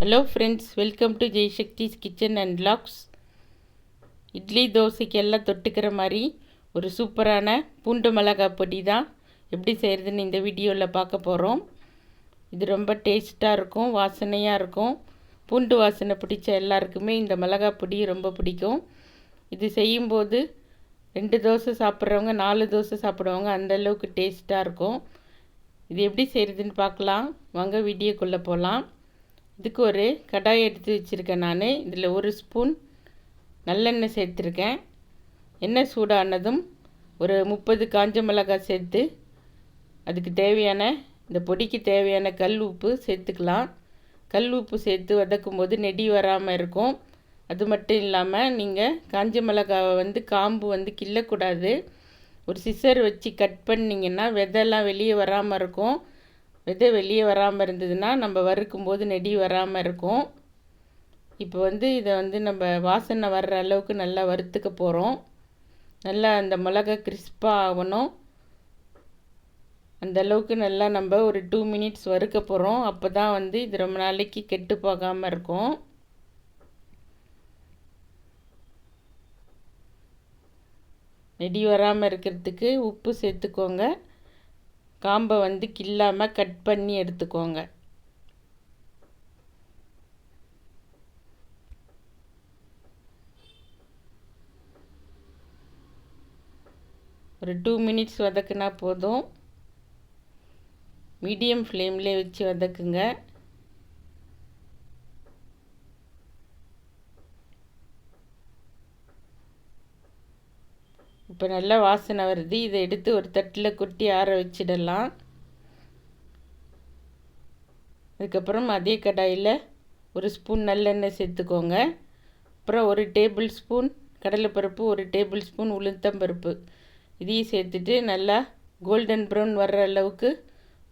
Hello friends welcome to Jaishakthi's kitchen and vlogs idli தோசைக்கு எல்லாம் தொட்டுக்கிற மாதிரி ஒரு சூப்பரான பூண்டு மிளகாய் பொடி தான் எப்படி செய்கிறதுன்னு இந்த வீடியோவில் பார்க்க போகிறோம் இது ரொம்ப டேஸ்ட்டாக இருக்கும் வாசனையாக இருக்கும். பூண்டு வாசனை பிடிச்ச எல்லாருக்குமே இந்த மிளகாய் பொடி ரொம்ப பிடிக்கும். இது செய்யும்போது ரெண்டு தோசை சாப்பிட்றவங்க நாலு தோசை சாப்பிடுவாங்க அந்த அளவுக்கு டேஸ்ட்டாக இருக்கும். இது எப்படி செய்கிறதுன்னு பார்க்கலாம். வாங்க வீடியோக்குள்ளே போகலாம் இதுக்கு ஒரு கடாய் எடுத்து வச்சுருக்கேன் நான். இதில் ஒரு ஸ்பூன் நல்லெண்ணெய் சேர்த்துருக்கேன். எண்ணெய் சூடானதும் ஒரு முப்பது காஞ்ச மிளகாய் சேர்த்து அதுக்கு தேவையான இந்த பொடிக்கு தேவையான கல் உப்பு சேர்த்துக்கலாம். கல் உப்பு சேர்த்து வதக்கும் போது நெடி வராமல் இருக்கும். அது மட்டும் இல்லாமல் நீங்கள் காஞ்ச மிளகாவை வந்து காம்பு வந்து கிள்ளக்கூடாது. ஒரு சிசர் வச்சு கட் பண்ணிங்கன்னா விதைலாம் வெளியே வராமல் இருக்கும். விதை வெளியே வராமல் இருந்ததுன்னா நம்ம வறுக்கும்போது நெடி வராமல் இருக்கும். இப்போ வந்து இதை வந்து நம்ம வாசனை வர்ற அளவுக்கு நல்லா வறுத்துக்க போகிறோம் நல்லா அந்த மிளகா கிறிஸ்பாக ஆகணும். அந்த அளவுக்கு நல்லா நம்ம ஒரு டூ மினிட்ஸ் வறுக்க போகிறோம் அப்போ தான் வந்து இது ரொம்ப நாளைக்கு கெட்டு போகாமல் இருக்கும். நெடி வராமல் இருக்கிறதுக்கு உப்பு சேர்த்துக்கோங்க. காம்பை வந்து கில்லாமல் கட் பண்ணி எடுத்துக்கோங்க. ஒரு டூ மினிட்ஸ் வதக்குனா போதும். மீடியம் ஃப்ளேம்லேயே வச்சு வதக்குங்க. இப்போ நல்லா வாசனை வருது. இதை எடுத்து ஒரு தட்டில் கொட்டி ஆற வச்சிடலாம். அதுக்கப்புறம் அதே கடாயில் ஒரு ஸ்பூன் நல்லெண்ணெய் சேர்த்துக்கோங்க. அப்புறம் ஒரு டேபிள் ஸ்பூன் கடலைப்பருப்பு ஒரு டேபிள் ஸ்பூன் உளுத்தம்பருப்பு. இதையும் சேர்த்துட்டு நல்லா கோல்டன் ப்ரௌன் வர்ற அளவுக்கு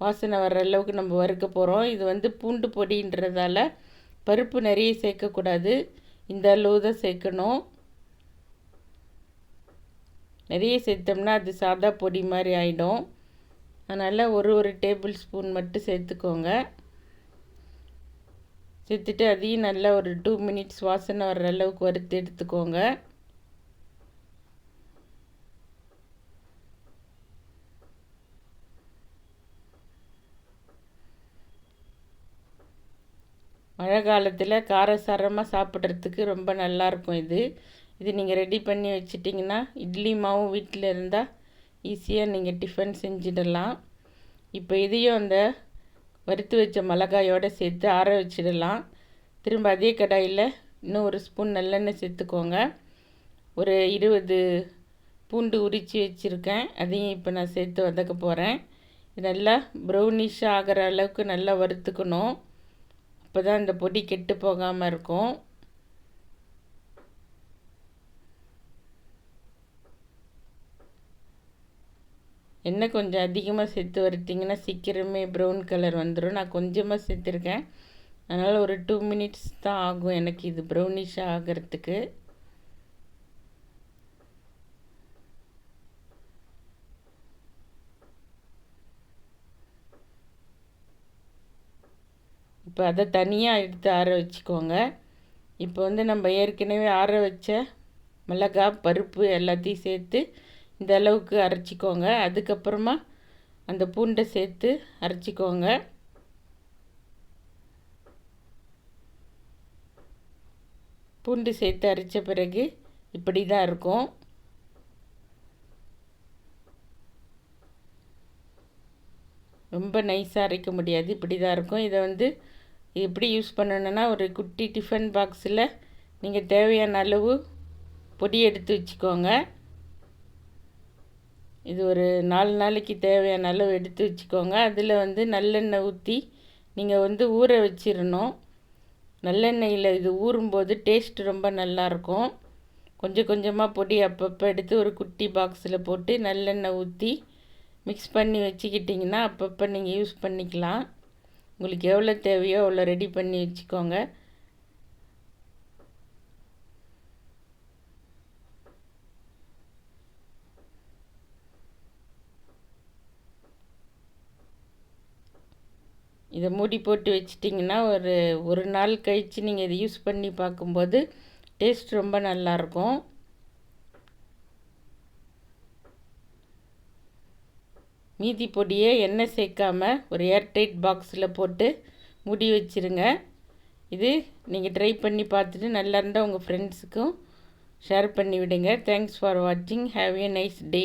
வாசனை வர்ற அளவுக்கு நம்ம வறுக்க போகிறோம் இது வந்து பூண்டு பொடின்றதால பருப்பு நிறைய சேர்க்கக்கூடாது. இந்த அளவு தான் சேர்க்கணும். நிறைய சேர்த்தோம்னா அது சாதா பொடி மாதிரி ஆகிடும் அதனால் ஒரு ஒரு டேபிள் ஸ்பூன் மட்டும் சேர்த்துக்கோங்க. சேர்த்துட்டு அதையும் நல்லா ஒரு டூ மினிட்ஸ் வாசனை வர்ற அளவுக்கு வறுத்து எடுத்துக்கோங்க. மழை காலத்தில் காரசாரமாக சாப்பிட்றதுக்கு ரொம்ப நல்லாயிருக்கும் இது. இது நீங்கள் ரெடி பண்ணி வச்சிட்டிங்கன்னா இட்லி மாவும் வீட்டில் இருந்தால் ஈஸியாக நீங்கள் டிஃபன் செஞ்சிடலாம். இப்போ இதையும் அந்த வறுத்து வச்ச மிளகாயோடு சேர்த்து ஆற வச்சிடலாம். திரும்ப அதே கடாயில் இன்னும் ஒரு ஸ்பூன் நல்லெண்ணெய் சேர்த்துக்கோங்க. ஒரு இருபது பூண்டு உரித்து வச்சுருக்கேன். அதையும் இப்போ நான் சேர்த்து வதக்க போகிறேன் நல்லா ப்ரௌனிஷாக ஆகிற அளவுக்கு நல்லா வறுத்துக்கணும். அப்போ தான் இந்த பொடி கெட்டு போகாமல் இருக்கும். எண்ணெய் கொஞ்சம் அதிகமாக சேர்த்து வறுத்திங்கன்னா சீக்கிரமே ப்ரௌன் கலர் வந்துடும் நான் கொஞ்சமாக சேர்த்துருக்கேன். அதனால் ஒரு டூ மினிட்ஸ் தான் ஆகும் எனக்கு இது ப்ரௌனிஷாக ஆகிறதுக்கு. இப்போ அதை தனியாக எடுத்து ஆற வச்சுக்கோங்க. இப்போ வந்து நம்ம ஏற்கனவே ஆற வச்ச மிளகாய் பருப்பு எல்லாத்தையும் சேர்த்து இந்த அளவுக்கு அரைச்சிக்கோங்க. அதுக்கப்புறமா அந்த பூண்டை சேர்த்து அரைச்சிக்கோங்க. பூண்டு சேர்த்து அரைச்ச பிறகு இப்படி தான் இருக்கும். ரொம்ப நைஸாக அரைக்க முடியாது. இப்படி தான் இருக்கும். இதை வந்து எப்படி யூஸ் பண்ணணுன்னா ஒரு குட்டி டிஃபன் பாக்ஸில் நீங்கள் தேவையான அளவு பொடி எடுத்து வச்சுக்கோங்க. இது ஒரு நாலு நாளைக்கு தேவையான அளவு எடுத்து வச்சுக்கோங்க. அதில் வந்து நல்லெண்ணெய் ஊற்றி நீங்கள் வந்து ஊற வச்சிடணும் நல்லெண்ணெயில் இது ஊறும்போது டேஸ்ட் ரொம்ப நல்லாயிருக்கும் கொஞ்சம் கொஞ்சமாக பொடி அப்பப்போ எடுத்து ஒரு குட்டி பாக்ஸில் போட்டு நல்லெண்ணெய் ஊற்றி மிக்ஸ் பண்ணி வச்சுக்கிட்டிங்கன்னா அப்பப்போ நீங்கள் யூஸ் பண்ணிக்கலாம். உங்களுக்கு எவ்வளோ தேவையோ அவ்வளோ ரெடி பண்ணி வச்சுக்கோங்க. இதை மூடி போட்டு வச்சிட்டிங்கன்னா ஒரு ஒரு நாள் கழித்து நீங்கள் இதை யூஸ் பண்ணி பார்க்கும்போது டேஸ்ட் ரொம்ப நல்லாயிருக்கும். மீதி பொடியை எண்ணெய் சேர்க்காமல் ஒரு ஏர்டைட் பாக்ஸில் போட்டு மூடி வச்சுருங்க. இது நீங்கள் ட்ரை பண்ணி பார்த்துட்டு நல்லா இருந்தால் உங்கள் ஃப்ரெண்ட்ஸுக்கும் ஷேர் பண்ணி விடுங்க. தேங்க்ஸ் ஃபார் வாட்சிங் ஹாவ் ஏ நைஸ் டே